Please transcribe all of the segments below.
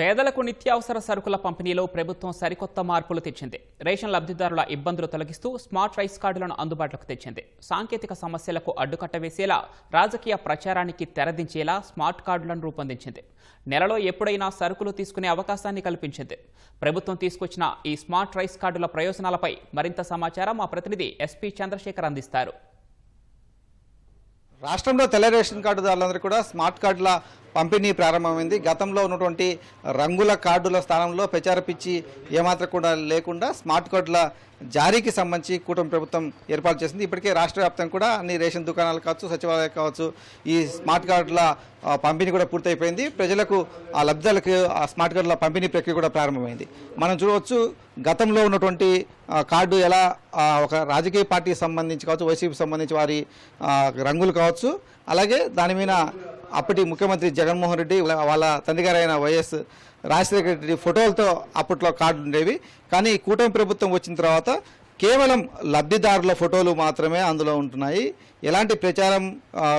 పేదలకు నిత్యావసర సరుకుల పంపిణీలో ప్రభుత్వం సరికొత్త మార్పులు తెచ్చింది. రేషన్ లబ్ధిదారుల ఇబ్బందులు తొలగిస్తూ స్మార్ట్ రైస్ కార్డులను అందుబాటులోకి తెచ్చింది. సాంకేతిక సమస్యలకు అడ్డుకట్ట వేసేలా రాజకీయ ప్రచారానికి తెరదించేలా స్మార్ట్ కార్డులను రూపొందించింది. నెలలో ఎప్పుడైనా సరుకులు తీసుకునే అవకాశాన్ని కల్పించింది. ప్రభుత్వం తీసుకొచ్చిన ఈ స్మార్ట్ రైస్ కార్డుల ప్రయోజనాలపై మరింత సమాచారం మా ప్రతినిధి ఎస్పీ చంద్రశేఖర్ అందిస్తారు. రాష్ట్రంలో తెల్ల రేషన్ కార్డుదారులందరూ కూడా స్మార్ట్ కార్డుల పంపిణీ ప్రారంభమైంది. గతంలో ఉన్నటువంటి రంగుల కార్డుల స్థానంలో ప్రచార పిచ్చి ఏమాత్రం కూడా లేకుండా స్మార్ట్ కార్డుల జారీకి సంబంధించి కూటమి ప్రభుత్వం ఏర్పాటు చేసింది. ఇప్పటికే రాష్ట్ర వ్యాప్తంగా కూడా అన్ని రేషన్ దుకాణాలు కావచ్చు సచివాలయాలు కావచ్చు ఈ స్మార్ట్ కార్డుల పంపిణీ కూడా పూర్తయిపోయింది. ప్రజలకు ఆ లబ్ధాలకు ఆ స్మార్ట్ కార్డుల పంపిణీ ప్రక్రియ కూడా ప్రారంభమైంది. మనం చూడవచ్చు గతంలో ఉన్నటువంటి కార్డు ఎలా ఒక రాజకీయ పార్టీకి సంబంధించి కావచ్చు వైసీపీ సంబంధించి వారి రంగులు కావచ్చు అలాగే దాని మీద అప్పటి ముఖ్యమంత్రి జగన్మోహన్ రెడ్డి వాళ్ళ- తండ్రిగారైన తండ్రి గారైన వైఎస్ రాజశేఖర రెడ్డి ఫోటోలతో అప్పట్లో కార్డు ఉండేవి. కానీ కూటమి ప్రభుత్వం వచ్చిన తర్వాత కేవలం లబ్ధిదారుల ఫోటోలు మాత్రమే అందులో ఉంటున్నాయి. ఎలాంటి ప్రచారం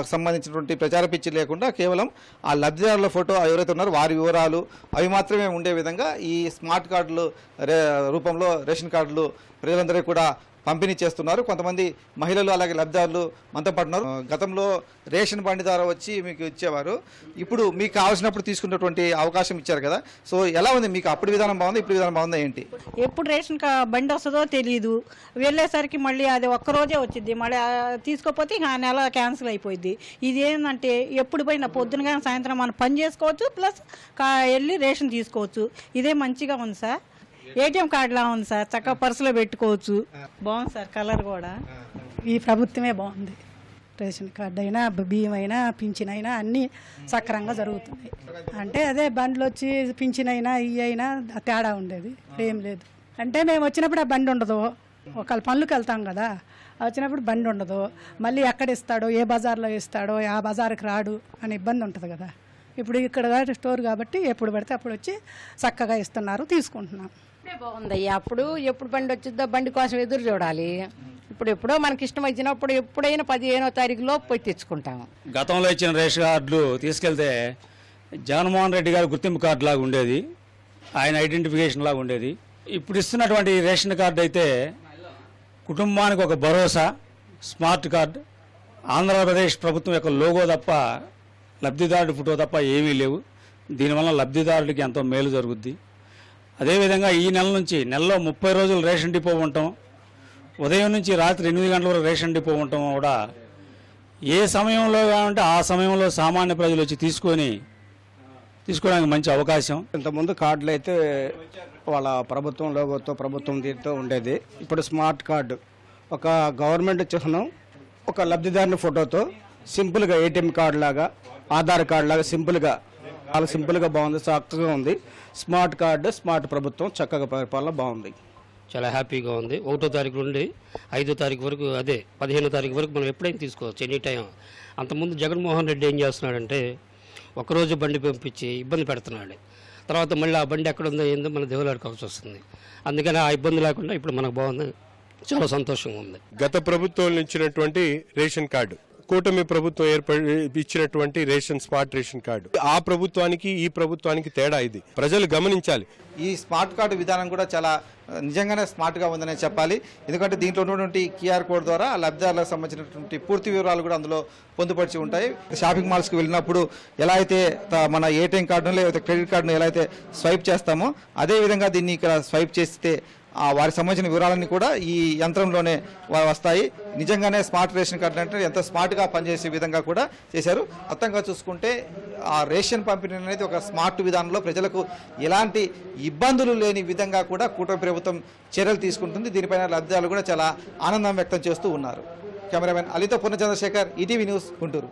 సంబంధించినటువంటి ప్రచార పిచ్చి లేకుండా కేవలం ఆ లబ్ధిదారుల ఫోటో ఎవరైతే ఉన్నారో వారి వివరాలు అవి మాత్రమే ఉండే విధంగా ఈ స్మార్ట్ కార్డులు రే రూపంలో రేషన్ కార్డులు ప్రజలందరికీ కూడా పంపిణీ చేస్తున్నారు. కొంతమంది మహిళలు అలాగే లబ్ధిదారులు మనతో పాటు ఉన్నారు. గతంలో రేషన్ బండి ద్వారా వచ్చి మీకు ఇచ్చేవారు. ఇప్పుడు మీకు కావాల్సినప్పుడు తీసుకున్నటువంటి అవకాశం ఇచ్చారు కదా. సో ఎలా ఉంది? మీకు అప్పుడు విధానం బాగుంది? ఇప్పుడు విధానం బాగుందా? ఏంటి? ఎప్పుడు రేషన్ కా- బండి వస్తుందో తెలియదు వెళ్ళేసరికి మళ్ళీ అది ఒక్కరోజే వచ్చింది. మళ్ళీ తీసుకోకపోతే ఆ నెల క్యాన్సిల్ అయిపోయింది ఇది ఏంటంటే ఎప్పుడు పోయినా పొద్దున కానీ సాయంత్రం మనం పని చేసుకోవచ్చు. ప్లస్ వెళ్ళి రేషన్ తీసుకోవచ్చు. ఇదే మంచిగా ఉంది సార్. ఏటీఎం కార్డులా ఉంది సార్. చక్కగా పర్సులో పెట్టుకోవచ్చు. బాగుంది సార్ కలర్ కూడా. ఈ ప్రభుత్వమే బాగుంది. రేషన్ కార్డు అయినా బియ్యం అయినా పింఛన్ అయినా అన్నీ సక్రంగా జరుగుతున్నాయి. అంటే అదే బండ్లు వచ్చి పింఛన్ అయినా ఇవి అయినా తేడా ఉండేది. ఏం లేదు. అంటే మేము వచ్చినప్పుడు ఆ బండి ఉండదు. ఒకళ్ళ పనులకు వెళ్తాం కదా వచ్చినప్పుడు బండి ఉండదు. మళ్ళీ ఎక్కడ ఇస్తాడో ఏ బజార్లో ఇస్తాడో ఆ బజార్కి రాడు అని ఇబ్బంది ఉంటుంది కదా. ఇప్పుడు ఇక్కడ స్టోర్ కాబట్టి ఎప్పుడు పడితే అప్పుడు వచ్చి చక్కగా ఇస్తున్నారు తీసుకుంటున్నాం. ఇప్పుడే బాగుందయ్యా. అప్పుడు ఎప్పుడు బండి వచ్చిద్దో బండి కోసం ఎదురు చూడాలి. ఇప్పుడు ఎప్పుడో మనకి ఇష్టం వచ్చినప్పుడు ఎప్పుడైనా పదిహేనో తారీఖు లోపు పోయి తెచ్చుకుంటాము. గతంలో ఇచ్చిన రేషన్ కార్డులు తీసుకెళ్తే జగన్మోహన్ రెడ్డి గారి గుర్తింపు కార్డు లాగా ఉండేది. ఆయన ఐడెంటిఫికేషన్ లాగా ఉండేది. ఇప్పుడు ఇస్తున్నటువంటి రేషన్ కార్డు అయితే కుటుంబానికి ఒక భరోసా స్మార్ట్ కార్డ్ ఆంధ్రప్రదేశ్ ప్రభుత్వం యొక్క లోగో తప్ప లబ్ధిదారుడి ఫోటో తప్ప ఏమీ లేవు. దీనివల్ల లబ్ధిదారుడికి ఎంతో మేలు జరుగుద్ది. అదేవిధంగా ఈ నెల నుంచి నెలలో ముప్పై రోజులు రేషన్ డిపో ఉండటం ఉదయం నుంచి రాత్రి ఎనిమిది గంటల వరకు రేషన్ డిపో ఉండటం కూడా ఏ సమయంలో కావాలంటే ఆ సమయంలో సామాన్య ప్రజలు వచ్చి తీసుకొని తీసుకోవడానికి మంచి అవకాశం. ఇంతకుముందు కార్డులు అయితే వాళ్ళ ప్రభుత్వం లోగోతో ప్రభుత్వం దీంతో ఉండేది. ఇప్పుడు స్మార్ట్ కార్డు ఒక గవర్నమెంట్ చిహ్నం ఒక లబ్ధిదారుని ఫోటోతో సింపుల్గా ఏటీఎం కార్డు లాగా ఆధార్ కార్డు లాగా సింపుల్గా చాలా సింపుల్గా బాగుంది చక్కగా ఉంది. స్మార్ట్ కార్డు స్మార్ట్ ప్రభుత్వం చక్కగా పరిపాలన బాగుంది. చాలా హ్యాపీగా ఉంది. ఒకటో తారీఖు నుండి ఐదో తారీఖు వరకు అదే పదిహేనో తారీఖు వరకు మనం ఎప్పుడైనా తీసుకోవచ్చు ఎనీ టైం అంతకుముందు జగన్మోహన్ రెడ్డి ఏం చేస్తున్నాడంటే ఒకరోజు బండి పంపించి ఇబ్బంది పెడుతున్నాడు. తర్వాత మళ్ళీ ఆ బండి ఎక్కడ ఉందో ఏందో మన దేవులాడుకోవాల్సి వస్తుంది. అందుకని ఆ ఇబ్బంది లేకుండా ఇప్పుడు మనకు బాగుంది. చాలా సంతోషంగా ఉంది. గత ప్రభుత్వం ఇచ్చినటువంటి రేషన్ కార్డు. కూటమి ప్రభుత్వం ఏర్పడి ఇచ్చినటువంటి రేషన్ స్మార్ట్ రేషన్ కార్డు. ఆ ప్రభుత్వానికి ఈ ప్రభుత్వానికి తేడా ఇది. ప్రజలు గమనించాలి. ఈ స్మార్ట్ కార్డు విధానం కూడా చాలా నిజంగానే స్మార్ట్గా ఉందనే చెప్పాలి. ఎందుకంటే దీంట్లో ఉన్నటువంటి క్యూఆర్ కోడ్ ద్వారా లబ్ధిదారులకు సంబంధించినటువంటి పూర్తి వివరాలు కూడా అందులో పొందుపరిచి ఉంటాయి. షాపింగ్ మాల్స్కి వెళ్ళినప్పుడు ఎలా అయితే త- మన ఏటీఎం కార్డును లేకపోతే క్రెడిట్ కార్డును ఎలా అయితే స్వైప్ చేస్తామో అదే విధంగా దీన్ని ఇక్కడ స్వైప్ చేస్తే వారికి సంబంధించిన వివరాలన్నీ కూడా ఈ యంత్రంలోనే వస్తాయి. నిజంగానే స్మార్ట్ రేషన్ కార్డు అంటే ఎంత స్మార్ట్గా పనిచేసే విధంగా కూడా చేశారు. మొత్తంగా చూసుకుంటే ఆ రేషన్ పంపిణీ అనేది ఒక స్మార్ట్ విధానంలో ప్రజలకు ఎలాంటి ఇబ్బందులు లేని విధంగా కూడా కూటమి ప్రభుత్వం చర్యలు తీసుకుంటుంది. దీనిపైన లబ్ధాలు కూడా చాలా ఆనందం వ్యక్తం చేస్తూ ఉన్నారు. కెమెరామెన్ అలితో పూర్ణ చంద్రశేఖర్ ఈటీవీ న్యూస్ గుంటూరు.